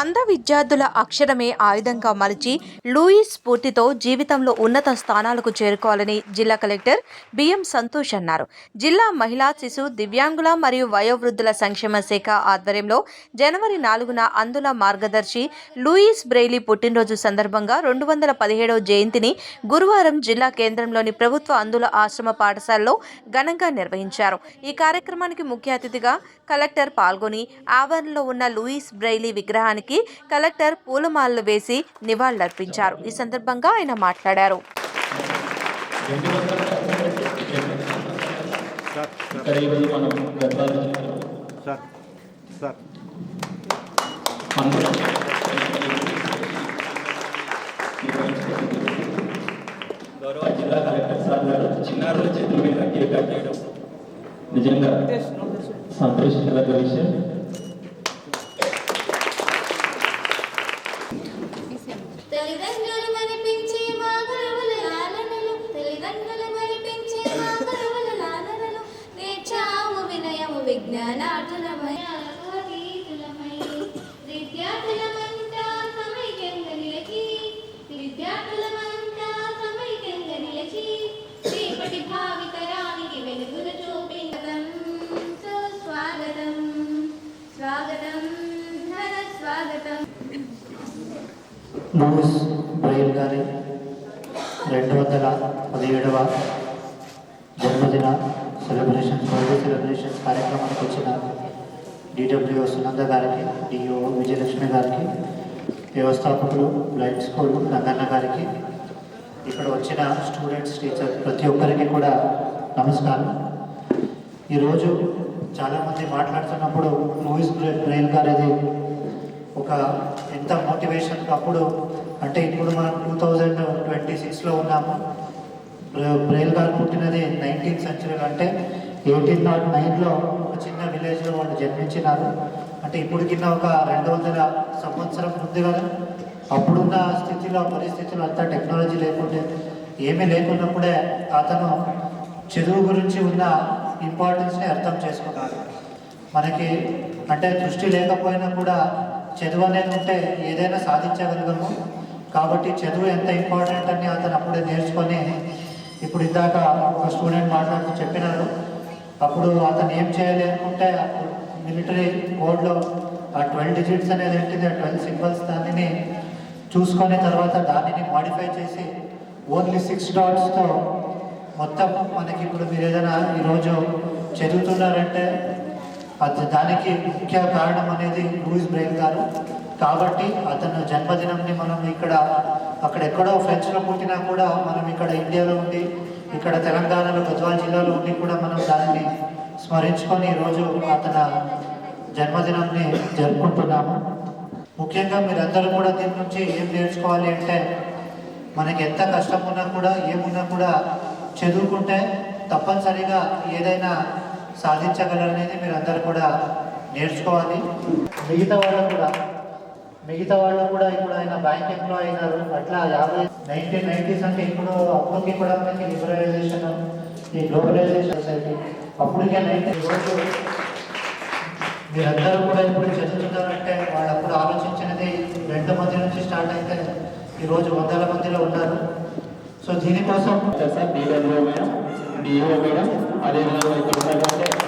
అంధ విద్యార్థుల అక్షరమే ఆయుధంగా మలిచి లూయిస్ స్ఫూర్తితో జీవితంలో ఉన్నత స్థానాలకు చేరుకోవాలని జిల్లా కలెక్టర్ బిఎం సంతోష్ అన్నారు. జిల్లా మహిళా శిశు దివ్యాంగుల మరియు వయోవృద్ధుల సంక్షేమ శాఖ ఆధ్వర్యంలో జనవరి నాలుగున అందుల మార్గదర్శి లూయిస్ బ్రెయిలీ పుట్టినరోజు సందర్భంగా రెండు వందల పదిహేడవ జయంతిని గురువారం జిల్లా కేంద్రంలోని ప్రభుత్వ అందుల ఆశ్రమ పాఠశాలలో ఘనంగా నిర్వహించారు. ఈ కార్యక్రమానికి ముఖ్య అతిథిగా కలెక్టర్ పాల్గొని ఆవరణలో ఉన్న లూయిస్ బ్రెయిలీ విగ్రహానికి వారికి కలెక్టర్ పూలమాలలు వేసి నివాళులర్పించారు. ఈ సందర్భంగా ఆయన మాట్లాడారు. గౌరవ జిల్లా కలెక్టర్ సార్ గారు చిన్నారుల చేతుల మీద కేక్ కట్టేయడం నిజంగా సంతోషించదగ్గ విషయం. స్వాగతం లూయిస్ గారి రెండు వందల పదిహేడవ జన్మదిన సెలబ్రేషన్ బర్త్డే సెలబ్రేషన్స్ కార్యక్రమానికి వచ్చిన డిడబ్ల్యూఓ సునంద గారికి డిఓ విజయలక్ష్మి గారికి వ్యవస్థాపకులు బ్లైండ్ స్కూల్ రంగన్న గారికి ఇక్కడ వచ్చిన స్టూడెంట్స్ టీచర్ ప్రతి ఒక్కరికి కూడా నమస్కారం. ఈరోజు చాలామంది మాట్లాడుతున్నప్పుడు మూవీస్ బ్రెయిన్ బ్రెయిల్ గారిది ఒక ఎంత మోటివేషన్ అప్పుడు అంటే ఇప్పుడు మనం టూ థౌజండ్ ట్వంటీ సిక్స్లో ఉన్నాము. బ్ర- బ్రెయిల్ గారు పుట్టినది నైన్టీన్త్ సెంచురీలో అంటే ఎయిటీన్ నాట్ నైన్లో ఒక చిన్న విలేజ్లో వాళ్ళు జన్మించినారు. అంటే ఇప్పుడు కింద ఒక రెండు వందల సంవత్సరం ముందు కదా. అప్పుడున్న స్థితిలో పరిస్థితులు అంతా టెక్నాలజీ లేకుంటే ఏమీ లేకున్నప్పుడే అతను చదువు గురించి ఉన్న ఇంపార్టెన్స్ని అర్థం చేసుకున్నాడు. మనకి అంటే దృష్టి లేకపోయినా కూడా చదువు అనేది ఉంటే ఏదైనా సాధించగలగము కాబట్టి చదువు ఎంత ఇంపార్టెంట్ అని అతను అప్పుడే నేర్చుకొని ఇప్పుడు ఇందాక ఒక స్టూడెంట్ మాట్లాడుతూ చెప్పినారు. అప్పుడు అతను ఏం చేయాలి అనుకుంటే మిలిటరీ కోడ్లో ఆ ట్వెల్వ్ డిజిట్స్ అనేది ఏంటిది? ఆ ట్వెల్వ్ సింబల్స్ దానిని చూసుకొని తర్వాత దానిని మాడిఫై చేసి ఓన్లీ సిక్స్ డాట్స్తో మొత్తం మనకి ఇప్పుడు మీరు ఏదైనా ఈరోజు చదువుతున్నారంటే అది దానికి ముఖ్య కారణం అనేది లూయిస్ బ్రెయిల్ గారు. కాబట్టి అతను జన్మదినంని మనం ఇక్కడ అక్కడ ఎక్కడో ఫ్రెంచ్లో పుట్టినా కూడా మనం ఇక్కడ ఇండియాలో ఉండి ఇక్కడ తెలంగాణలో గద్వాల జిల్లాలో ఉండి కూడా మనం దానిని స్మరించుకొని ఈరోజు అతని జన్మదినంని జరుపుకుంటున్నాము. ముఖ్యంగా మీరందరూ కూడా దీని నుంచి ఏం నేర్చుకోవాలి అంటే మనకి ఎంత కష్టం ఉన్నా కూడా ఏమున్నా కూడా చదువుకుంటే తప్పనిసరిగా ఏదైనా సాధించగలరనేది మీరు అందరూ కూడా నేర్చుకోవాలి. మిగతా వాళ్ళు కూడా మిగతా వాళ్ళు కూడా ఇప్పుడు ఆయన బ్యాంక్ ఎంప్లాయ్ అయినారు అట్లా యాభై నైన్టీన్ నైన్టీస్ అంటే ఇప్పుడు అప్పటికి కూడా మనకి లిబరలైజేషన్ ఈ గ్లోబలైజేషన్ సొసైటీ అప్పటికే నైన్టీన్ రోజు మీరందరూ కూడా ఇప్పుడు చదువుతున్నారంటే వాళ్ళు అప్పుడు ఆలోచించినది రెండు మంది నుంచి స్టార్ట్ అయితే ఈరోజు వందల మందిలో ఉన్నారు. సో దీనికోసం sir DLO madam DO madam అదేవిధంగా ఇక్కడ ఉన్నటువంటి